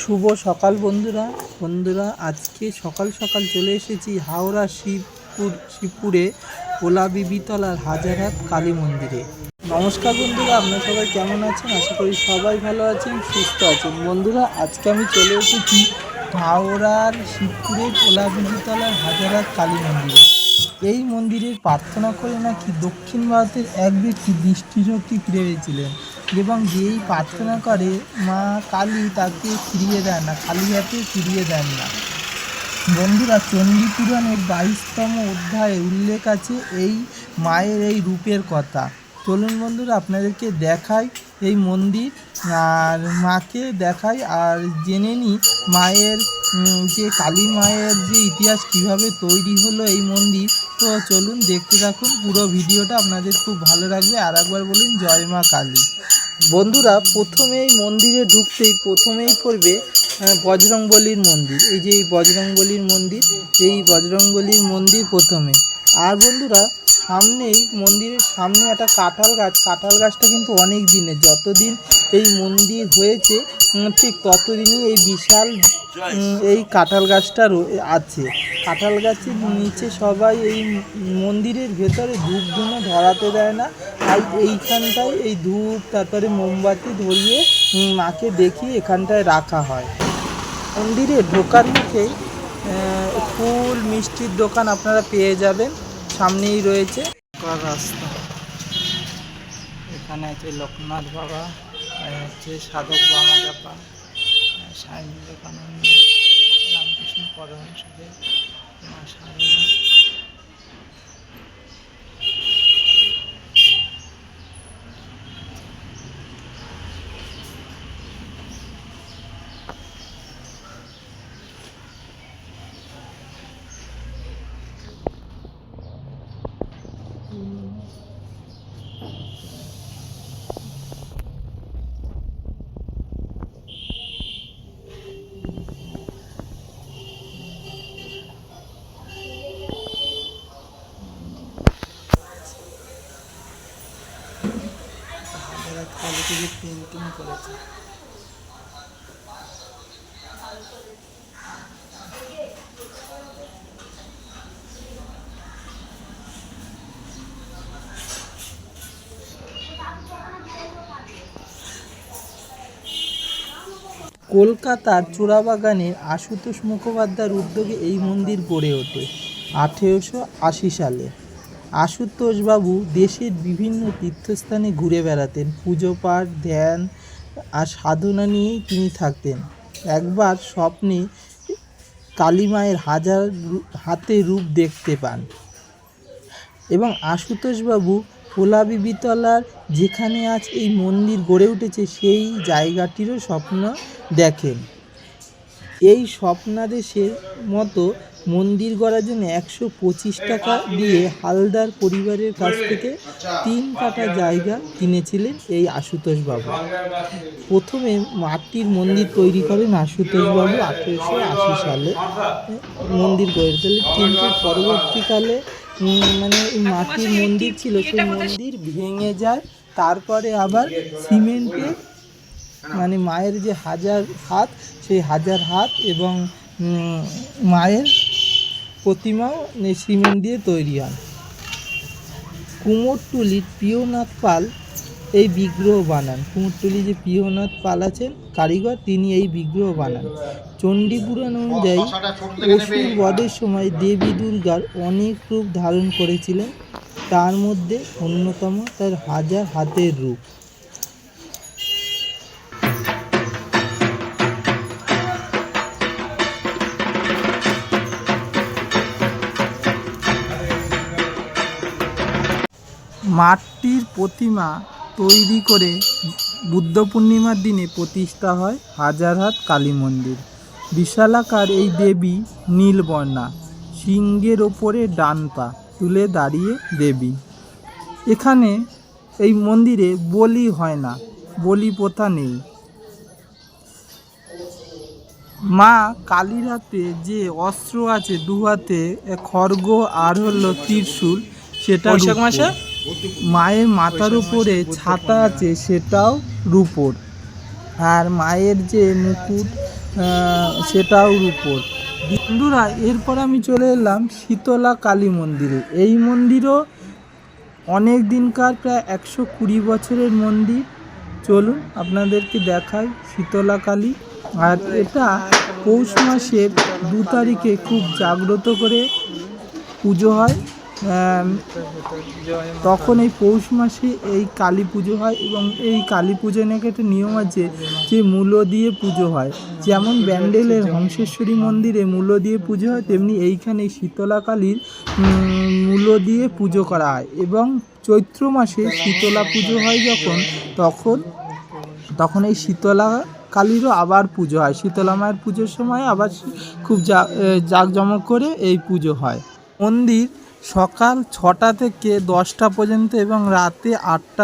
শুভ সকাল বন্ধুরা। বন্ধুরা, আজকে সকাল সকাল চলে এসেছি হাওড়া শিবপুর, শিবপুরে ওলা বিবিতলার হাজারহাট কালী মন্দিরে। নমস্কার বন্ধুরা, আপনারা সবাই কেমন আছেন? আশা করি সবাই ভালো আছেন, সুস্থ আছেন। বন্ধুরা, আজকে আমি চলে এসেছি হাওড়ার শিবপুরের ওলা বিবিতলার হাজারহাট কালী মন্দিরে। এই মন্দিরের প্রার্থনা করে নাকি দক্ষিণ ভারতের এক ব্যক্তি দৃষ্টিশক্তি ফিরে পেয়েছিলেন এবং যেই প্রার্থনা করে, মা কালী তাকে ফিরিয়ে দেয় না খালি হাতে ফিরিয়ে দেন না। বন্ধুরা চণ্ডী পুরাণের বাইশতম অধ্যায়ে উল্লেখ আছে এই মায়ের এই রূপের কথা। চলুন বন্ধুরা, আপনাদেরকে দেখাই এই মন্দির, আর মাকে দেখাই, আর জেনে নিই মায়ের যে কালী মায়ের যে ইতিহাস কীভাবে তৈরি হলো এই মন্দির। তো চলুন দেখতে থাকুন, পুরো ভিডিওটা আপনাদের খুব ভালো লাগবে। আর একবার বলুন, জয় মা কালী। বন্ধুরা প্রথমে এই মন্দিরে ঢুকতেই প্রথমেই পড়বে বজরংবলীর মন্দির। এই যে এই বজরংবলীর মন্দির, এই বজরংবলীর মন্দির প্রথমে। আর বন্ধুরা, সামনেই মন্দিরের সামনে একটা কাঁঠাল গাছ। কাঁঠাল গাছটা কিন্তু অনেক দিনের, যতদিন এই মন্দির হয়েছে ঠিক ততদিনই এই বিশাল এই কাঁঠাল গাছটা আছে। কাঁঠাল গাছের নিচে সবাই এই মন্দিরের ভেতরে ধূপ ধুনো ধরাতে দেয় না। আর এইখানটায় এই ধূপ, তারপরে মোমবাতি ধরিয়ে মাকে দেখিয়ে এখানটায় রাখা হয়। মন্দিরে ঢোকার মুখে ফুল মিষ্টির দোকান আপনারা পেয়ে যাবেন। সামনেই রয়েছে রাস্তা। এখানে আছে লোকনাথ বাবা হচ্ছে সাধক বাবা, আর স্বামী বিবেকানন্দ। রামকৃষ্ণ পরমহংসদেব মা পেন্টিং করেছে। কলকাতার চোরাবাগানের আশুতোষ মুখোপাধ্যায়ের উদ্যোগে এই মন্দির গড়ে ওঠে। আঠেরোশো আশি সালে। আশুতোষবাবু দেশের বিভিন্ন তীর্থস্থানে ঘুরে বেড়াতেন। পুজো পাঠ ধ্যান আর সাধনা নিয়েই তিনি থাকতেন। একবার স্বপ্নে কালী মায়ের হাজার হাতে রূপ দেখতে পান এবং আশুতোষবাবু পোলাবিবিতলার যেখানে আজ এই মন্দির গড়ে উঠেছে, সেই জায়গাটিরও স্বপ্ন দেখেন। এই স্বপ্নাদেশের মতো মন্দির গড়ার জন্য একশো পঁচিশ টাকা দিয়ে হালদার পরিবারের কাছ থেকে তিন কাটা জায়গা কিনেছিলেন এই আশুতোষবাবু। প্রথমে মাটির মন্দির তৈরি করেন আশুতোষবাবু আঠেরোশো আশি সালে। মন্দির গড়ে তোলেন কিন্তু পরবর্তীকালে মানে মাটির মন্দির ছিল, সেই মন্দির ভেঙে যায়, তারপরে আবার সিমেন্টে মানে মায়ের যে হাজার হাত, সেই হাজার হাত এবং মায়ের প্রতিমাও এই সিমেন্ট দিয়ে তৈরি হয়। কুমোরটুলির প্রিয়নাথ পাল এই বিগ্রহ বানান। কুমোরটুলি যে প্রিয়নাথ পাল আছেন কারিগর তিনি এই বিগ্রহ বানান। চণ্ডী পুরাণ অনুযায়ী অসুর বধের সময় দেবী দুর্গার অনেক রূপ ধারণ করেছিলেন। তার মধ্যে অন্যতম তার হাজার হাতের রূপ। মাটির প্রতিমা তৈরি করে বুদ্ধ পূর্ণিমার দিনে প্রতিষ্ঠা হয় হাজারহাট কালী মন্দির। বিশালাকার এই দেবী নীলবর্ণা সিংহের ওপরে ডান পা তুলে দাঁড়িয়ে দেবী। এখানে এই মন্দিরে বলি হয় না বলি প্রথা নেই। মা কালীর হাতে যে অস্ত্র আছে দু হাতে খড়গ আর হলো ত্রিশূল সেটা বৈশাখ মাসে? মায়ের মাথার উপরে ছাতা আছে, সেটাও রূপোর। আর মায়ের যে মুকুট সেটাও উপর বন্ধুরা, এরপর আমি চলে এলাম শীতলা কালী মন্দিরে। এই মন্দিরও অনেক দিনকার, প্রায় একশো কুড়ি বছরের মন্দির। চলুন আপনাদেরকে দেখাই শীতলা কালী। আর এটা পৌষ মাসের দু তারিখে খুব জাগ্রত করে পুজো হয়। তখন এই পৌষ মাসে এই কালী পুজো হয় এবং এই কালী পুজো নাকি একটা নিয়ম আছে যে মূলো দিয়ে পুজো হয়। যেমন ব্যান্ডেলের হংসেশ্বরী মন্দিরে মূলো দিয়ে পুজো হয় তেমনি এইখানে শীতলা কালীর উম, মূলো দিয়ে পুজো করা হয় এবং চৈত্র মাসে শীতলা পুজো হয় যখন তখন তখন এই শীতলা কালীরও আবার পুজো হয়। শীতলা মায়ের পুজোর সময় আবার খুব জাঁকজমক করে এই পুজো হয়। মন্দির সকাল ছটা থেকে দশটা পর্যন্ত এবং রাতে আটটা